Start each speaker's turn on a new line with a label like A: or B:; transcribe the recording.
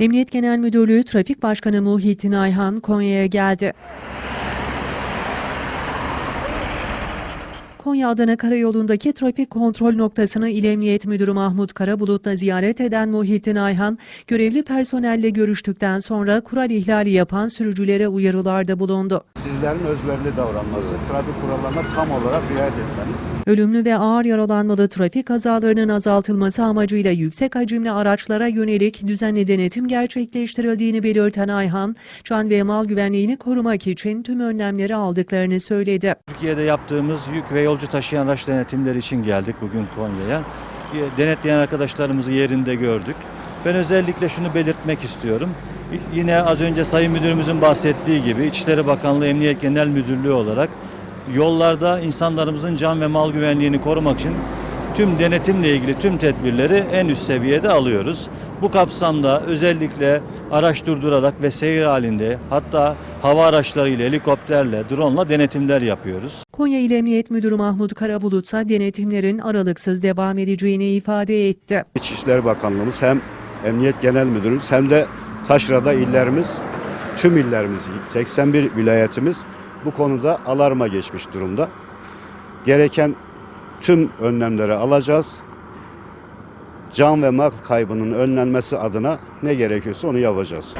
A: Emniyet Genel Müdürlüğü Trafik Başkanı Muhittin Ayhan Konya'ya geldi. Konya-Adana Karayolu'ndaki trafik kontrol noktasını İl Emniyet Müdürü Mahmut Karabulut'la ziyaret eden Muhittin Ayhan, görevli personelle görüştükten sonra kural ihlali yapan sürücülere uyarılarda bulundu.
B: Sizlerin özverili davranması, trafik kurallarına tam olarak riayet etmeniz.
A: Ölümlü ve ağır yaralanmalı trafik kazalarının azaltılması amacıyla yüksek hacimli araçlara yönelik düzenli denetim gerçekleştirildiğini belirten Ayhan, can ve mal güvenliğini korumak için tüm önlemleri aldıklarını söyledi.
C: Türkiye'de yaptığımız yük ve yolcu taşıyan araç denetimleri için geldik bugün Konya'ya. Denetleyen arkadaşlarımızı yerinde gördük. Ben özellikle şunu belirtmek istiyorum. Yine az önce Sayın Müdürümüzün bahsettiği gibi İçişleri Bakanlığı Emniyet Genel Müdürlüğü olarak yollarda insanlarımızın can ve mal güvenliğini korumak için tüm denetimle ilgili tüm tedbirleri en üst seviyede alıyoruz. Bu kapsamda özellikle araç durdurarak ve seyir halinde hatta hava araçlarıyla, helikopterle, drone denetimler yapıyoruz.
A: Konya İl Emniyet Müdürü Mahmut Karabulut ise denetimlerin aralıksız devam edeceğini ifade etti.
B: İçişleri Bakanlığımız hem Emniyet Genel Müdürümüz hem de taşrada illerimiz, tüm illerimiz, 81 vilayetimiz bu konuda alarma geçmiş durumda. Gereken tüm önlemleri alacağız. Can ve mal kaybının önlenmesi adına ne gerekiyorsa onu yapacağız.